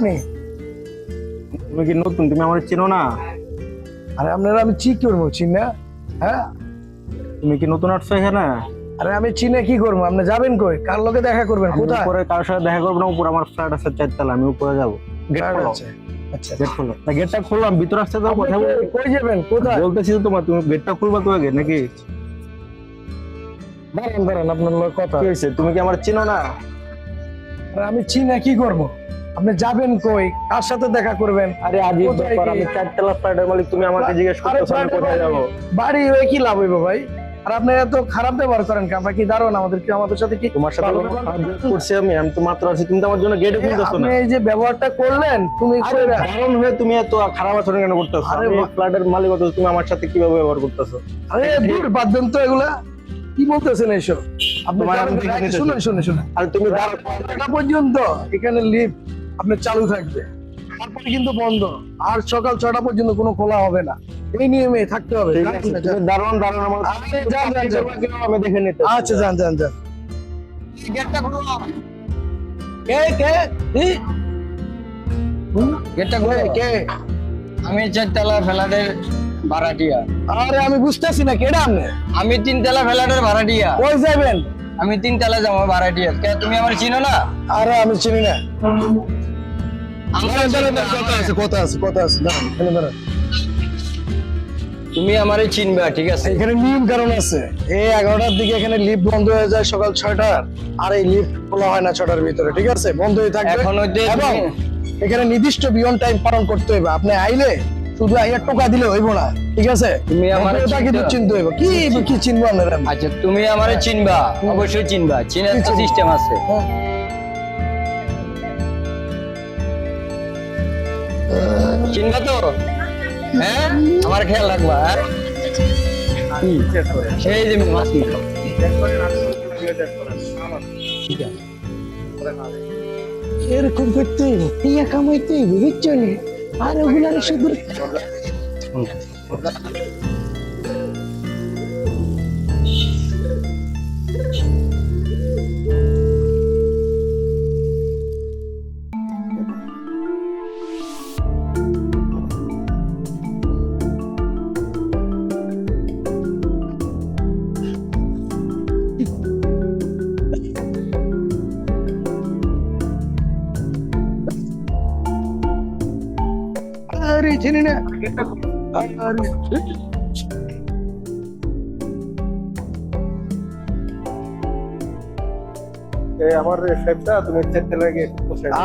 আপনি? তুমি কি নতুন? তুমি আমার চেনো না? আরে আপনারা আমি চি করব চিনা হ্যাঁ? তুমি কি নতুন আসছো এখানে? আরে আমি চিনে কি করব? আপনি যাবেন কই? কার লোকে দেখা করবেন? কোথায়? উপরে কারোর সাথে দেখা করব না উপরে আমার ফ্ল্যাট আছে চারতলা আমি উপরে যাব। গেট খোলো। আচ্ছা গেট খোলো। না গেটটা খুললাম ভিতরে আসতে দাও কথা কই- কই যাবেন? কোথায়? বলতেছি তো তোমার তুমি গেটটা খুলবা তো আগে নাকি? দাঁড়ান দাঁড়ান আপনার কথা। কি হয়েছে? তুমি কি আমার চেনো না? আমি চিনে কি করব? আপনি যাবেন কই? কার সাথে দেখা করবেন? আরে কি? আমি চারতলা ফ্ল্যাটের মালিক তুমি আমাকে জিজ্ঞেস করতেছো আমি কোথায়। যাব? বাড়ি হয়ে কি লাভ হইব ভাই? আর আপনি এত খারাপ ব্যবহার করেন কি আমরা কি দারুণ আমাদের কি আমাদের সাথে কি তোমার সাথে কোনো? করছি আমি আমি তো মাত্র আছি। তুমি আমার জন্য গেটে খুলতেছো না। এই যে ব্যবহারটা করলেন তুমি কারণ হয়ে তুমি এত খারাপ আচরণ কেন করতেছো? আরে ফ্ল্যাটের মালিক হতো তুমি আমার সাথে কীভাবে ব্যবহার করতেছো? আরে দূর বাদ দেন তো এগুলা। কি বলতেছেন এইসব? আপনি। শুনুন শুনুন শুনুন। আর তুমি দাঁড়াও। পর্যন্ত। এখানে লিফট আপনার চালু থাকবে। তারপরে কিন্তু বন্ধ। আর সকাল ছটা পর্যন্ত কোনো খোলা হবে না। এই নিয়মে থাকতে হবে। আমি দেখে নিতে আচ্ছা যান যান যান। গেটটা খুলো। কে কে? গেটটা খুলো। কে কে? আমি চারতলা ফ্ল্যাটের ভাড়াটিয়া। আরে আমি বুঝতেছি না কেডা আপনি? আমি তিনতলা ফ্ল্যাটের ভাড়াটিয়া। কই যাবেন আমি তিনতলা যাব ভাড়াটিয়া। কে তুমি আমার চিনো না? আরে আমি চিনি না। কথা আছে কথা আছে দাঁড়ান এখানে দাঁড়ান। তুমি আমারে চিনবা ঠিক আছে? এখানে নিয়ম কারণ আছে। এই এগারোটার দিকে এখানে লিফট বন্ধ হয়ে যায় সকাল ছয়টার। আর এই লিফট খোলা হয় না ছটার ভিতরে ঠিক আছে? বন্ধ হয়ে থাকবে। এখন এবং এখানে নির্দিষ্ট বিয়ন টাইম পালন করতে হইবে। আপনি আইলে শুধু আইয়া টোকা দিলে হইব না ঠিক আছে? তুমি আমারে তাকে চিনতে- চিনতে হইব। কি কি চিনবো আপনারা? আচ্ছা তুমি আমারে চিনবা অবশ্যই চিনবা। চিনার? সিস্টেম আছে। হ্যাঁ। চিনবা তো হ্যাঁ আমার খেয়াল রাখবা? সেই যে মাসি এরকম করতে টিয়া কামাইতে বুঝছ নি? আর ওগুলা শুধু আরে চিনি না। আমার তুমি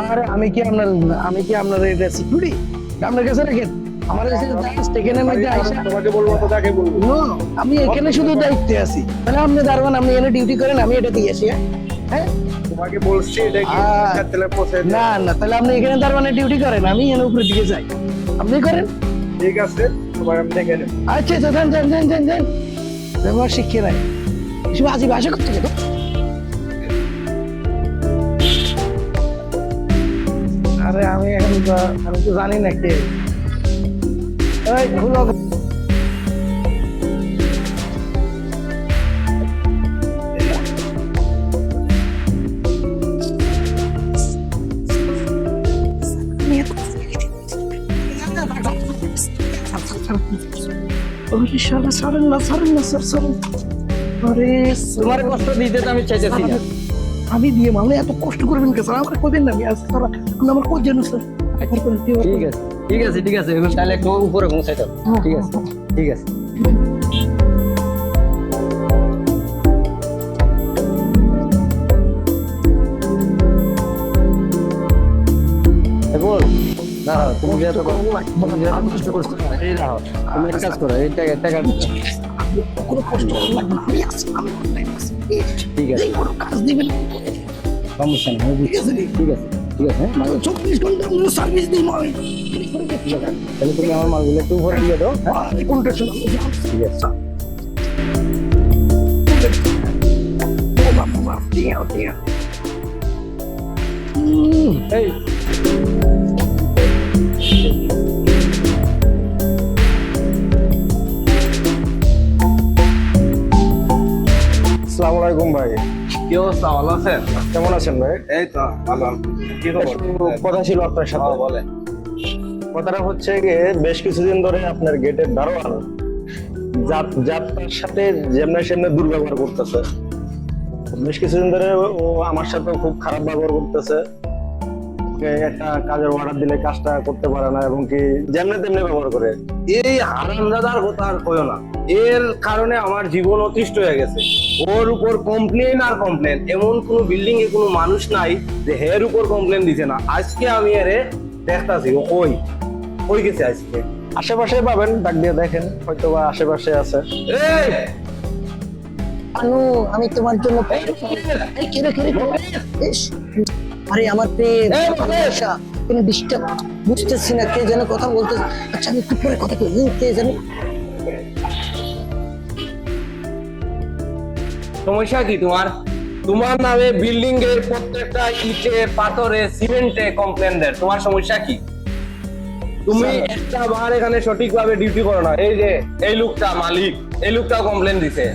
আর আমি কি আপনার আমি কি আপনার এটা সিকিউরিটি আপনার কাছে রাখেন আমার কাছে জাস্ট এখানে মধ্যে আইসা তোমাকে বলব তো তাকে বলব। আমি এখানে শুধু দায়িত্বে আছি। তাহলে আপনি দারোয়ান আপনি এখানে ডিউটি করেন আমি এটা দিয়ে আসি হ্যাঁ? তোমাকে বলছি এটা কি পৌঁছে না না তাহলে আপনি এখানে দারোয়ানে ডিউটি করেন আমি এখানে উপরের দিকে যাই। আপনি করেন। ঠিক আছে তোমার আমি দেখে নেব। আচ্ছা আচ্ছা যান যান যান যান যান। ব্যবহার শিখিয়ে নাই। এসব আজি ভাষা করতে গেল। আরে আমি এখন তো- আমি তো জানি না কে। এই খুলো ওরে শালা ছাড়েন না ছাড়েন না স্যার ছাড়েন। আরে তোমার কষ্ট দিতে তো আমি চাইতেছি না। আমি দিয়ে মামলা এত কষ্ট করবেন কে স্যার? আমার কদিন না আমি আজ স্যার আপনি আমার কোচ জানো স্যার? ঠিক আছে ঠিক আছে ঠিক আছে এখন তাহলে একটু উপরে পৌঁছাই দাও। ঠিক আছে ঠিক আছে। বল। দাঁড়াও তুমি যে তুমি যে কষ্ট করছ এই দাঁড়াও তুমি এক কাজ করো এই টাকা টাকা কোনো কষ্ট লাগবে আমি আছি আমি অনলাইন আছি ঠিক আছে। কোনো কাজ দিবেন সমস্যা নেই আমি বুঝছি। ঠিক আছে ঠিক আছে হ্যাঁ? চব্বিশ ঘণ্টা আমরা সার্ভিস দিই মই তাহলে তুমি আমার মালগুলো একটু উপরে দিয়ে দাও হ্যাঁ? কোনটা শোনা ঠিক আছে। আসসালামু আলাইকুম ভাই। কি অবস্থা? ভালো আছেন? কেমন আছেন ভাই? এই তো ভালো। কি খবর? কথা ছিল আপনার সাথে। হ্যাঁ, বলে কথাটা হচ্ছে গিয়ে বেশ কিছুদিন ধরে আপনার গেটের দারোয়ান যাত্রার সাথে যেমনে সেমনে দুর্ব্যবহার করতেছে। বেশ কিছুদিন ধরে ও আমার সাথে খুব খারাপ ব্যবহার করতেছে। ওকে একটা কাজের অর্ডার দিলে কাজটা করতে পারে না এবং কি যেমনে তেমনি ব্যবহার করে। এই হারামজাদার কথা আর কইও না। এর কারণে আমার জীবন অতিষ্ঠ হয়ে গেছে। ওর উপর কমপ্লেন আর কমপ্লেন এমন কোনো বিল্ডিং এ কোনো মানুষ নাই যে হের উপর কমপ্লেন দিছে না। আজকে আমি এরে দেখতাছি ও কই কই গেছে আজকে। আশেপাশে পাবেন, ডাক দিয়ে দেখেন হয়তো বা আশেপাশে আছে। এই! আনু, আমি তোমার জন্য আরে আমার প্রেম এই, ভালোবাসা কোনো ডিস্টার্ব বুঝতেছি না কে যেন কথা বলতে আচ্ছা আমি একটু পরে কথা বলি কে জানি। সমস্যা কি তোমার? তোমার নামে বিল্ডিং এর প্রত্যেকটা ইটে পাথরে সিমেন্টে কমপ্লেন দেয়। তোমার সমস্যা কি? তুমি একটা বার এখানে সঠিকভাবে ডিউটি করো না। এই যে এই লোকটা মালিক এই লোকটাও কমপ্লেন দিছে।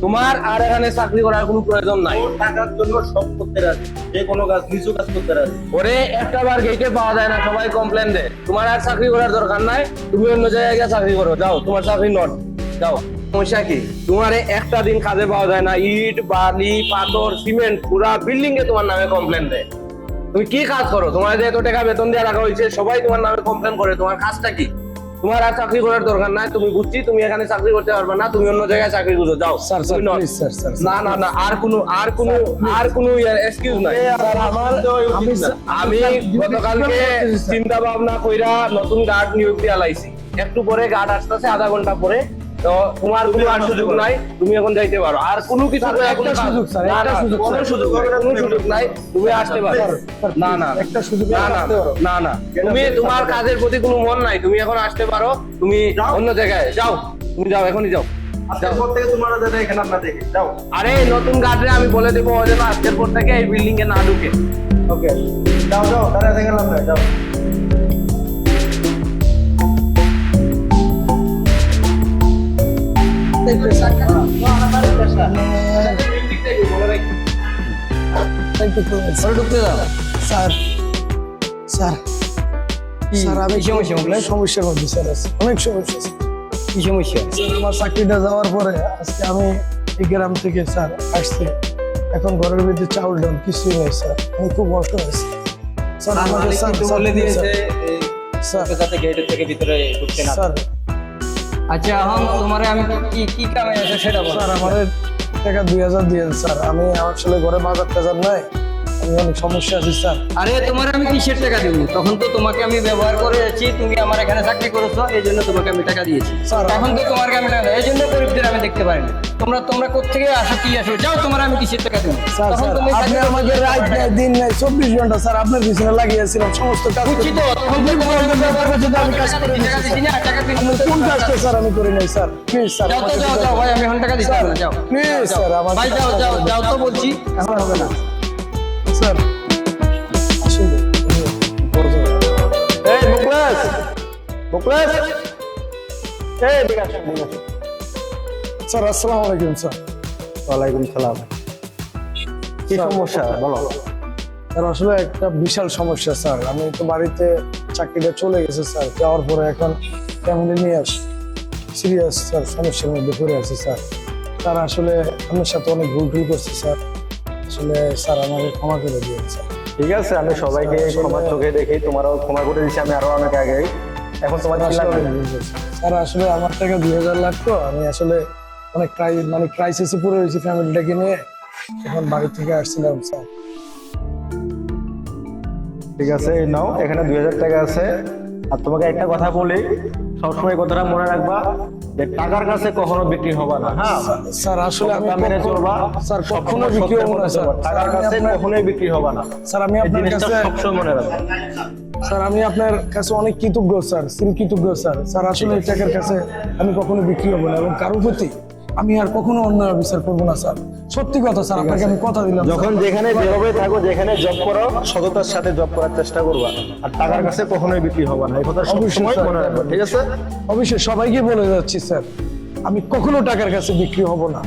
তোমার আর এখানে চাকরি করার কোনো প্রয়োজন নাই। টাকার জন্য সব করতে রাজি। যে কোনো কাজ কিছু কাজ করতে রাজি। ওরে একটা বার গেটে পাওয়া যায় না সবাই কমপ্লেন দেয়। তোমার আর চাকরি করার দরকার নাই তুমি অন্য জায়গায় গিয়ে চাকরি করো। যাও তোমার চাকরি নট। যাও। সমস্যা কি? তোমার একটা দিন কাজে পাওয়া যায় না। ইট বালি পাথর সিমেন্ট পুরা বিল্ডিং এ তোমার নামে কমপ্লেন দেয়। তুমি কি কাজ করো? তোমার যে এত টাকা বেতন দেওয়া রাখা হয়েছে সবাই তোমার নামে কমপ্লেন করে। তোমার কাজটা কি? তোমার আর চাকরি করার দরকার নাই তুমি বুঝছি তুমি এখানে চাকরি করতে পারবে না তুমি অন্য জায়গায় চাকরি করো যাও sir sir please sir sir না না না আর কোনো আর কোনো আর কোনো এক্সকিউজ নাই। আমার আমি আমি গতকালকে চিন্তা ভাবনা কইরা নতুন গার্ড নিয়োগ দিয়া লাইছি একটু পরে গার্ড আসতেছে আধা ঘণ্টা পরে তো তোমার কোনো আর সুযোগ নাই তুমি এখন যাইতে পারো। আর কোনো কিছু একটা সুযোগ, স্যার, একটা সুযোগ, কোনো সুযোগ কোনো সুযোগ নাই তুমি আসতে পারো। না না। একটা সুযোগ না না না না। তুমি তোমার কাজের প্রতি কোনো মন নাই তুমি এখন আসতে পারো তুমি অন্য জায়গায় যাও তুমি যাও এখনই যাও। আরে নতুন গার্ডরে আমি বলে দেবো আজকের পর থেকে এই বিল্ডিং এ না ঢুকে। ওকে যাও যাও দাঁড়া দেখে লাভ যাও। স্যার স্যার স্যার আমি সমস্যা? সমস্যার মধ্যে স্যার আছি। অনেক সমস্যা কি সমস্যা? আমার চাকরিটা যাওয়ার পরে আজকে আমি এই গ্রাম থেকে স্যার আসছি। এখন ঘরের ভিতরে চাউল ডাল কিছুই নেই স্যার আমি খুব কষ্ট হয়েছি স্যার আমাকে স্যার বলে দিয়েছে স্যার, স্যার যাতে গেটের থেকে ভিতরে ঢুকতে না স্যার আচ্ছা এখন তোমার আমি কি কি কামে আছে সেটা বলো। স্যার, আমার টাকা দুই হাজার দিয়েন, স্যার। আমি আসলে ঘরে বাজার টাজার নাই। আমি অনেক সমস্যা আছি স্যার। আরে তোমার আমি কিসের টাকা দিব? তখন তো তোমাকে আমি ব্যবহার করে যাচ্ছি তুমি আমার এখানে চাকরি করেছ এই জন্য তোমাকে আমি টাকা দিয়েছি। এখন তো তোমার আমি টাকা এই জন্য গরিবদের আমি দেখতে পারি না। তোমরা তোমরা কোথেকে আসো কি আসো? যাও তোমার আমি কিসের টাকা দেবো? স্যার আপনি আমাকে রাত নাই দিন নাই চব্বিশ ঘণ্টা স্যার আপনার পিছনে লাগিয়েছিলাম সমস্ত কাজ বুঝছি তো আমি কাজ করে। কোন কাজটা স্যার আমি করে নাই স্যার। প্লিজ স্যার যাও যাও যাও ভাই আমি এখন টাকা দিচ্ছি না যাও। Please sir. আমাকে ভাই যাও যাও যাও তো বলছি। এখন হবে না। স্যার এই এই আসেন, আসসালামু আলাইকুম স্যার ওয়ালাইকুম সালাম। কি সমস্যা? বলো। স্যার আসলে একটা বিশাল সমস্যা স্যার আমি তো বাড়িতে চাকরিটা চলে গেছে স্যার যাওয়ার পরে এখন ফ্যামিলি নিয়ে আস সিরিয়াস স্যার সমস্যার মধ্যে পড়ে আছি স্যার স্যার আসলে আপনার সাথে অনেক ভুল ভুল করছি স্যার আসলে স্যার আমাকে ক্ষমা করে স্যার ঠিক আছে আমি সবাইকে ক্ষমার চোখে দেখি তোমারও ক্ষমা করে দিচ্ছি আমি আরও অনেক আগে এখন তোমার। স্যার আসলে আমার টাকা দুই হাজার লাগতো আমি আসলে অনেক মানে ক্রাইসিসে পড়ে রয়েছি ফ্যামিলিটাকে নিয়ে। এখন বাড়ি থেকে আসছিলাম স্যার। ঠিক আছে নাও এখানে দুই হাজার টাকা আছে। আর তোমাকে একটা কথা বলি সবসময় কথাটা মনে রাখবা যে টাকার কাছে কখনো বিক্রি হবা না। হ্যাঁ? স্যার আসলে আমি মেনে চলবা স্যার কখনো বিক্রি হবে না স্যার। টাকার কাছে আপনার- কখনোই বিক্রি হবা না। স্যার আমি আপনার কাছে সবসময় মনে রাখবা। স্যার আমি আপনার কাছে অনেক কৃতজ্ঞ স্যার শ্রী কৃতজ্ঞ স্যার। স্যার আসলে এই টাকার কাছে আমি কখনো বিক্রি হব না এবং কারোর প্রতি আমি আর কখনো অন্য অফিসার করব না স্যার। সত্যি কথা স্যার আপনাকে আমি কথা দিলাম যখন যেখানে যেভাবে থাকো যেখানে জব করো সততার সাথে জব করার চেষ্টা করবা। আর টাকার কাছে কখনোই বিক্রি হবে না। এই কথা সব সবসময় মনে রাখবা ঠিক আছে? অবশ্যই সবাইকে বলে যাচ্ছি স্যার। আমি কখনো টাকার কাছে বিক্রি হব না।